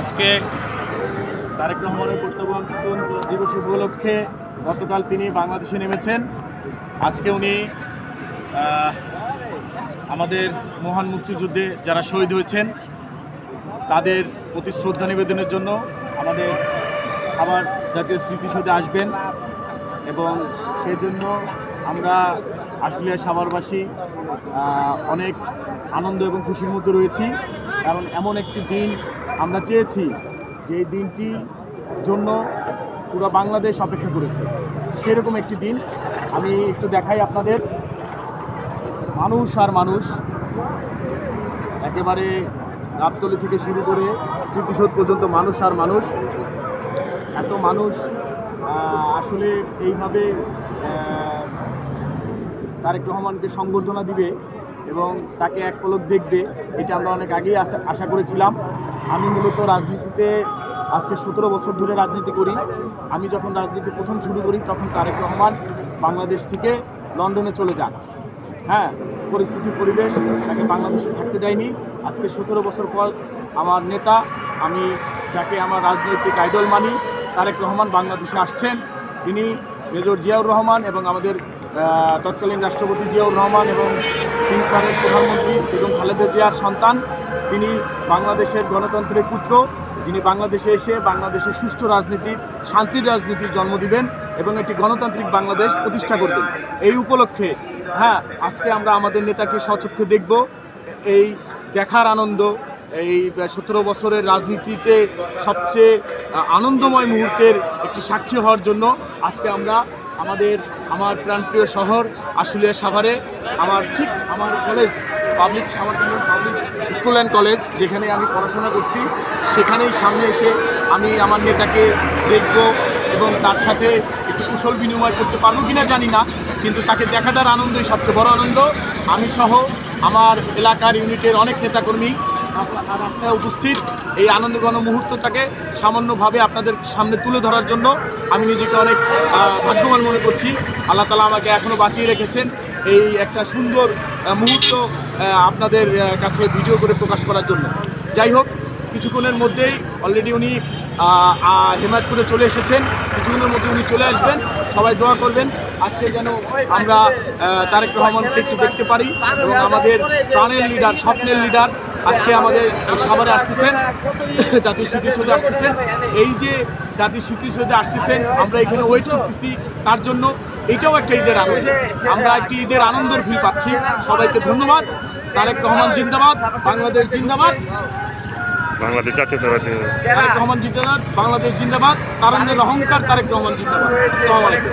আজকে তারেক রহমানের প্রত্যাবর্তন দিবস উপলক্ষে গতকাল তিনি বাংলাদেশে নেমেছেন। আজকে উনি আমাদের মহান মুক্তিযুদ্ধে যারা শহীদ হয়েছেন, তাদের প্রতি শ্রদ্ধা নিবেদনের জন্য আমাদের সাভার জাতীয় স্মৃতিসৌধে আসবেন এবং সেজন্য আমরা আশুলিয়া সাভারবাসী অনেক আনন্দ এবং খুশির মধ্যে রয়েছি। কারণ এমন একটি দিন আমরা চেয়েছি যে দিনটি জন্য পুরো বাংলাদেশ অপেক্ষা করেছে। সেরকম একটি দিন আমি একটু দেখাই আপনাদের। মানুষ আর মানুষ একেবারে গাবতলি থেকে শুরু করে স্মৃতিসৌধ পর্যন্ত মানুষ আর মানুষ। এত মানুষ আসলে এইভাবে তারেক রহমানকে সংবর্ধনা দিবে এবং তাকে এক পলক দেখবে, এটা আমরা অনেক আগেই আশা আশা করেছিলাম। আমি মূলত রাজনীতিতে আজকে সতেরো বছর ধরে রাজনীতি করি। আমি যখন রাজনীতি প্রথম শুরু করি, তখন তারেক রহমান বাংলাদেশ থেকে লন্ডনে চলে যান। হ্যাঁ পরিস্থিতি, পরিবেশ, তাকে বাংলাদেশে থাকতে দেয়নি। আজকে সতেরো বছর পর আমার নেতা, আমি যাকে আমার রাজনৈতিক আইডল মানি, তারেক রহমান বাংলাদেশে আসছেন। তিনি মেজর জিয়াউর রহমান এবং আমাদের তৎকালীন রাষ্ট্রপতি জিয়াউর রহমান এবং তিনবারের প্রধানমন্ত্রী এবং খালেদা জিয়ার সন্তান। তিনি বাংলাদেশের গণতন্ত্রের পুত্র। যিনি বাংলাদেশে এসে বাংলাদেশের সুষ্ঠু রাজনীতি শান্তির রাজনীতির জন্ম দিবেন এবং একটি গণতান্ত্রিক বাংলাদেশ প্রতিষ্ঠা করবেন। এই উপলক্ষে হ্যাঁ আজকে আমরা আমাদের নেতাকে সচক্ষে দেখব। এই দেখার আনন্দ, এই সতেরো বছরের রাজনীতিতে সবচেয়ে আনন্দময় মুহূর্তের একটি সাক্ষী হওয়ার জন্য আজকে আমরা আমাদের, আমার প্রাণপ্রিয় শহর আশুলিয়া সাভারে, আমার ঠিক আমার college public public school and college যেখানে আমি পড়াশোনা করছি, সেখানেই সামনে এসে আমি আমার নেতাকে দেখব এবং তার সাথে একটু কুশল বিনিময় করতে পারব কিনা জানি না, কিন্তু তাকে দেখাটার আনন্দই সবচেয়ে বড় আনন্দ। আমি সহ আমার এলাকার ইউনিটের অনেক নেতাকর্মী আপনার রাস্তায় উপস্থিত এই আনন্দঘন মুহূর্তটাকে সামান্যভাবে আপনাদের সামনে তুলে ধরার জন্য আমি নিজেকে অনেক ভাগ্যবান মনে করছি। আল্লাহ তালা আমাকে এখনও বাঁচিয়ে রেখেছেন এই একটা সুন্দর মুহূর্ত আপনাদের কাছে ভিডিও করে প্রকাশ করার জন্য। যাই হোক, কিছুক্ষণের মধ্যেই অলরেডি উনি হেমায়তপুরে চলে এসেছেন। কিছুক্ষণের মধ্যে উনি চলে আসবেন। সবাই দোয়া করবেন। আজকে যেন আমরা তারেক রহমানকে একটু দেখতে পারি এবং আমাদের প্রাণের লিডার স্বপ্নের লিডার আজকে আমাদের সাভারে আসতেছেন জাতীয় স্মৃতিসৌধে আসতেছেন। এই যে জাতীয় স্মৃতিসৌধে আসতেছেন আমরা এখানে ওয়েট করতেছি তার জন্য। এটাও একটা ঈদের আনন্দ। আমরা একটি ঈদের আনন্দের ফিল পাচ্ছি। সবাইকে ধন্যবাদ। তারেক রহমান জিন্দাবাদ বাংলাদেশ জিন্দাবাদ। বাংলাদেশ জাতীয়তাবাদী। তারেক রহমান জিন্দাবাদ বাংলাদেশ জিন্দাবাদ। তারণ্যের অহংকার তারেক রহমান জিন্দাবাদ। আসসালামু আলাইকুম।